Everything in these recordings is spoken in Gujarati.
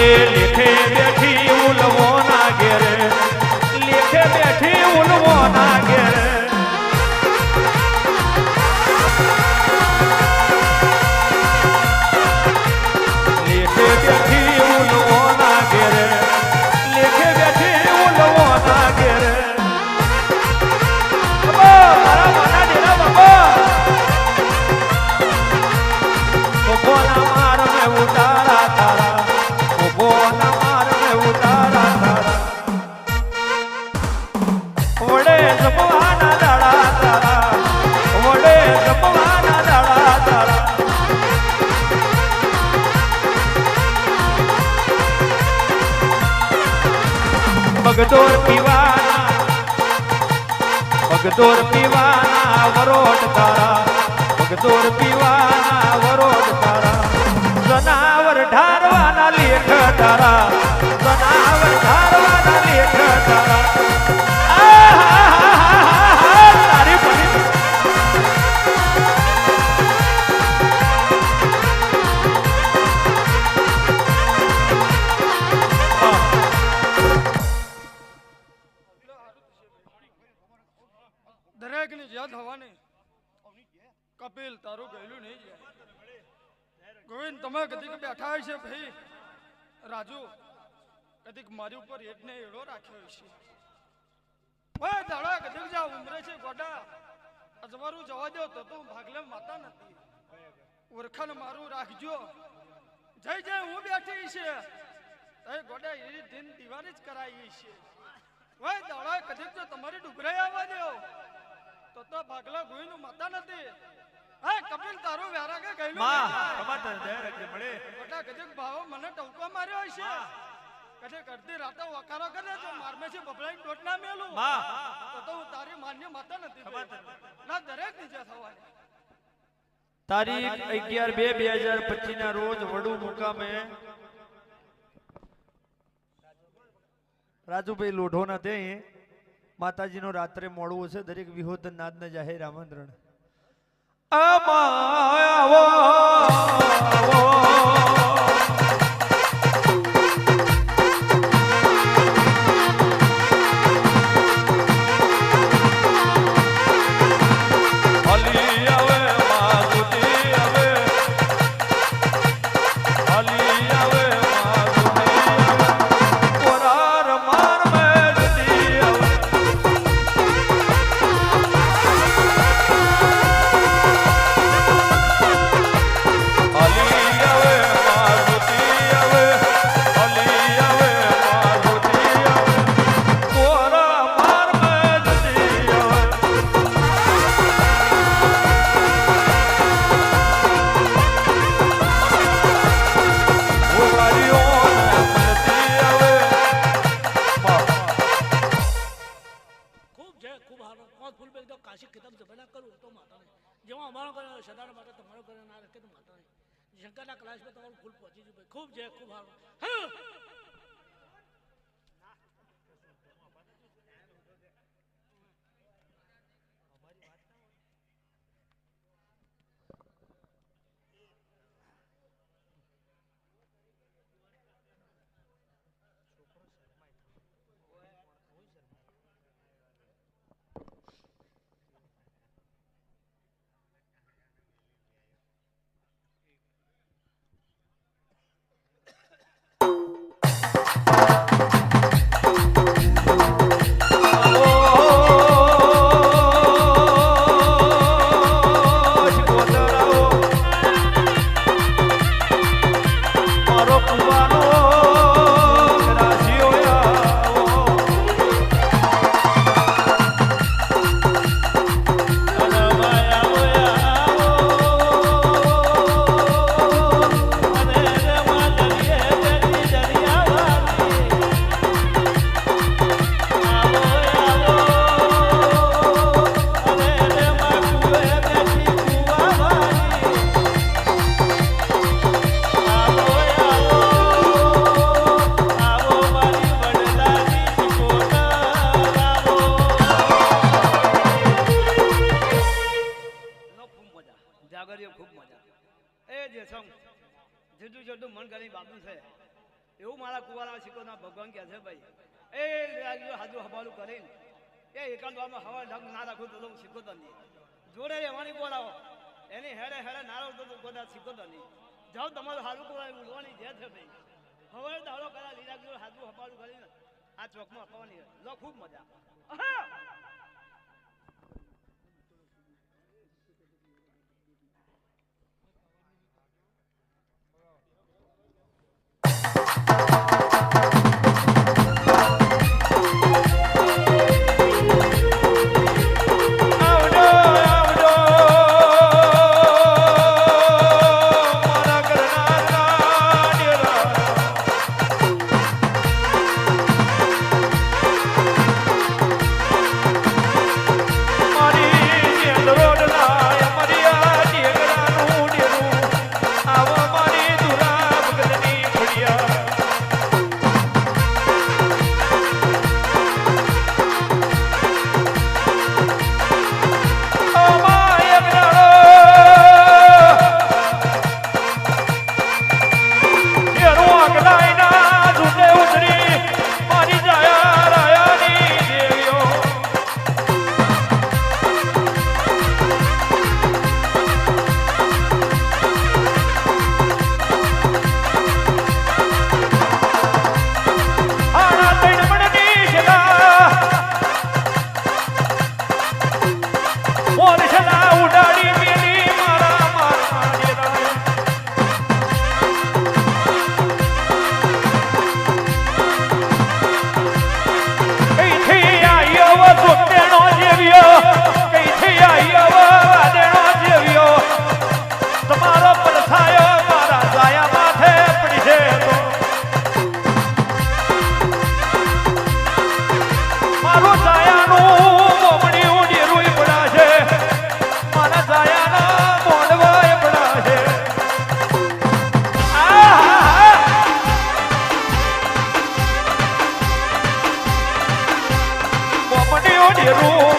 એ લેખે ભગદોર પીવાના પગદોર પીવાના વરોટ તારા પગદોર પીવાના વરોટ તારા. જનાવર ઢારવાના લેખ તારા, જનાવર ઢારવાના લેખ તારા. દરેકની જ્યાં થવાની. કપિલ, તારું ગયેલું નહીં જાય. ગોવિંદ, તમે કદીક બેઠા છે ભાઈ? રાજુ, કદીક મારી ઉપર એટને એડો રાખ્યો છે ઓય, દાડા, કદીક જા ઉમરે છે ગોડા. અજવારું જવા દો, તો તું ભાગલે માતા નથી. ઓળખાણ મારું રાખજો. જય જય, હું બેઠી છે. એ ગોડા, એ દિન દિવાળી જ કરાવી છે. ઓય, દાડા, કદીક જો તમારી ડુગરાઈ આવવા દો. તો તો ભાગલા ગોઈનું માતા નથી હે કપિલ તારું વ્યારા કે ગયેલું માં જાય. દે રખે મળે બેટા કદીક ભાવો મને ટવકો માર્યો હશે. કદે કરતી રાતે વકારો કરે તો મારમે છે બબલાઈ ટોટ ના મેલું. માં. તો તો હું તારી માન્ય માતા નથી બે. સમાધાન. ના દરેક નીચે થવાની. તારીખ અગિયાર બે બે હજાર પચીસ ના રોજ વડુ મુકામે રાજુભાઈ લોઢોના તે માતાજીનો રાત્રે મોડવું હશે દરેક વિહોદન નાદને જાહેર આમંત્રણ આવો હલી ખૂબ જય ખૂબ હારો વણી બોલાવો. એની હેડે હેડે નાળો તો ગોદા શીખોતો નહીં જાઓ, તમારું હારું કરવાની ઉડવાની જે છે ભાઈ. હવે દાડો કરા લીલા હાથું હપાડું કરીને આ ચોકમાં હપાવવાની લો, ખૂબ મજા. Come on, let's તેરું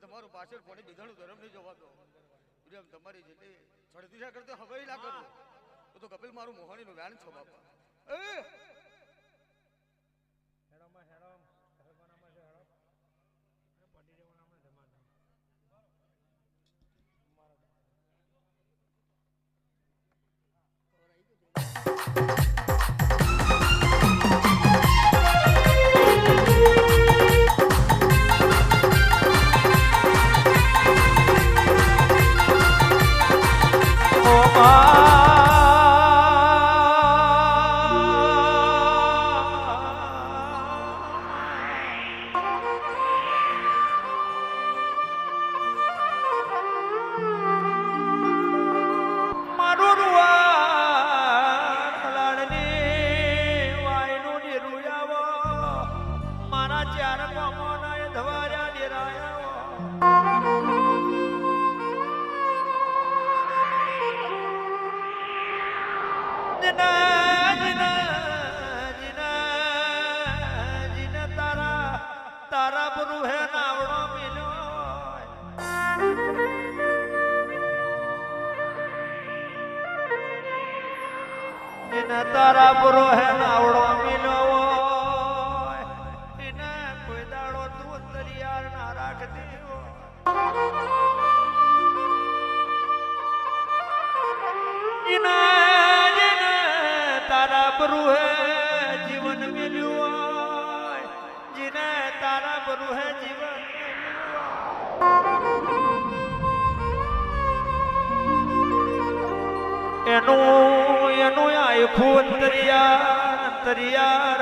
તમારું પાછળ પડે બીજાનું ધર્મ નહીં જવાતો. પ્રેમ તમારી જેટલી છડતી છે કરતો હવે ના કરું. તો કપિલ મારું મોહનીનું વેણ છો બાપા. એ! તારા બરુ હે નાવડો મિલ્યો એને કોઈ દાડો તું દરિયાર ના રાખ દેવો તારા બરુ હે જીવન મિલ્યું જીને તારા બરુ હે જીવન એનું આખું અંતરિયાર અંતરિયાર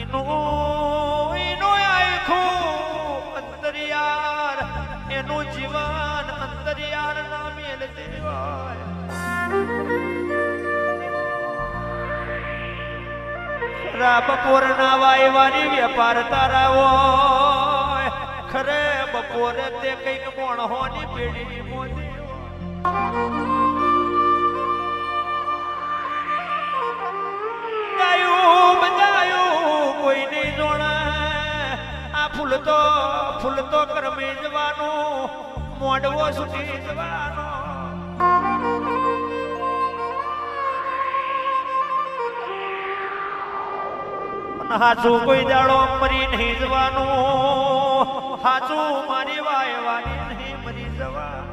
એનું એનું આખું અંતરિયાર એનું જીવન અંતરિયાર ના મેલ દેવાય. બપોર ના વાયવાની વેપાર તારા હોય. ખરે બપોરે તે કંઈક મોણહોની પેઢી મોદી કોઈ નહીં જોણા આ ફૂલ તો ફૂલ તો કરમી જવાનું, મોડવો સુધી જવાનો. હાચું કોઈ દાડો મરી નહીં જવાનું, હાચું મારી વાયવાની નહીં મરી જવા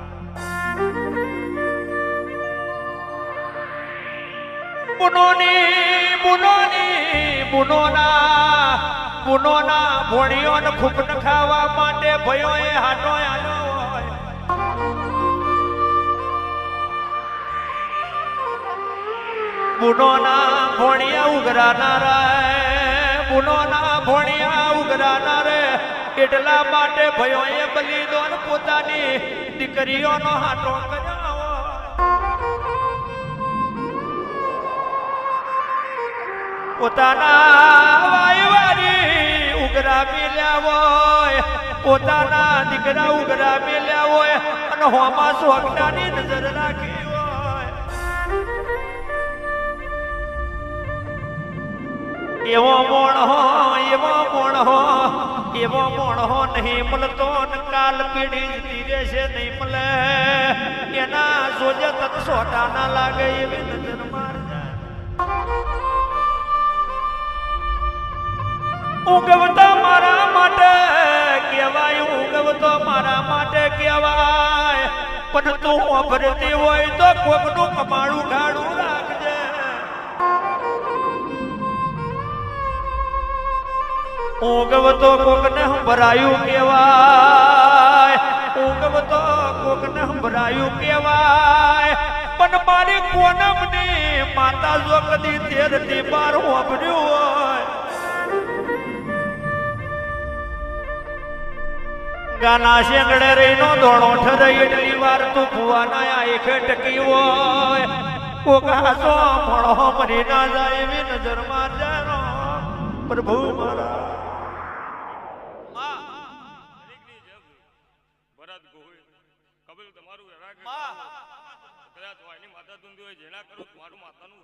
બુનોની બુનોની બુનોના બુનોના ભોણીઓને ખૂબ ન ખાવા માટે ભયોએ હાટો આલ્યો હોય. બુનોના ભોણિયા ઉઘરાના રે બુનોના ભોણિયા ઉઘરાના રે. એટલા માટે ભયોએ બલિદાન પોતાની દીકરીઓનો હાટો કર્યો પોતાના વાયવારી ઉગરા મેલ્યા હોય, પોતાના દીકરા ઉગરા મેલ્યા હોય, અને હોમાં સોગટાની નજર રાખી હોય. એવો મોણ હો, એવો મોણ હો, એવો મોણ હો, નહીં મળતો કાલ પીડી જતી રહેશે, નહીં મળે. એના સોજે તત સોટા ના લાગે એવી ઊંઘવતા મારા માટે કહેવાય, ઉગવતો મારા માટે કહેવાય. પણ તું વાપરતી હોય તો કોકનું કમાડું ઢાળું રાખજે. ઊંઘવતો કોકને ભરાયું કહેવાય. ઊંઘવતો કોકને ભરાયું કહેવાય. પણ મારી કોનમની માતા જો કદી તેરથી બાર વાપર્યું ગાના શેંગડે રહીનો ધોણો ઠરાઈ એટલી વાર તું ભુવાના આંખે ટકી હોય. કોક હાસો ભણો મરી ના જાય એવી નજર મારજાનો પ્રભુ મારા. કદાચ માતા ધૂંધી હોય જેના કરું મારું માતાનું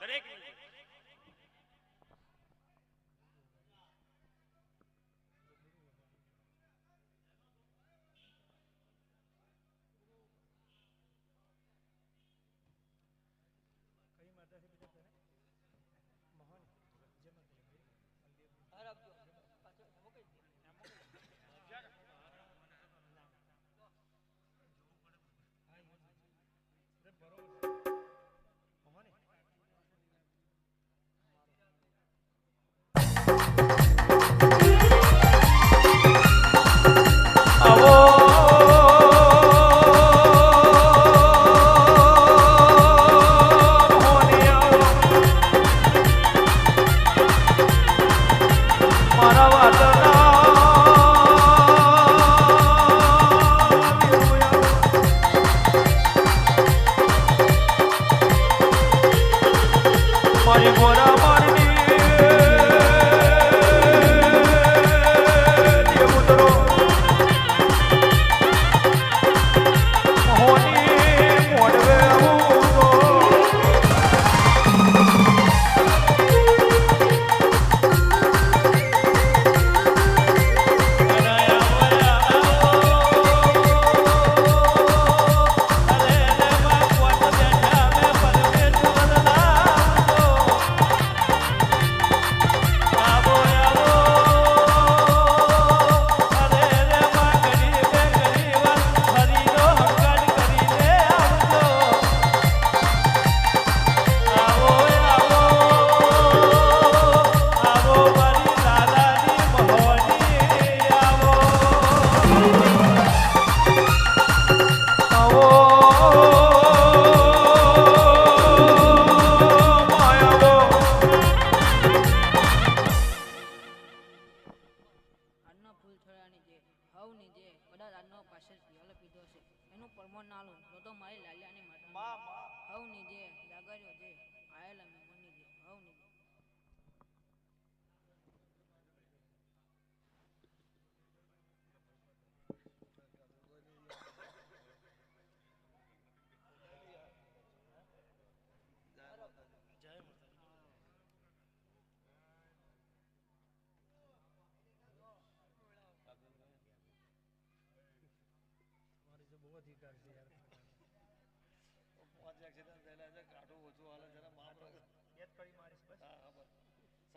દરેક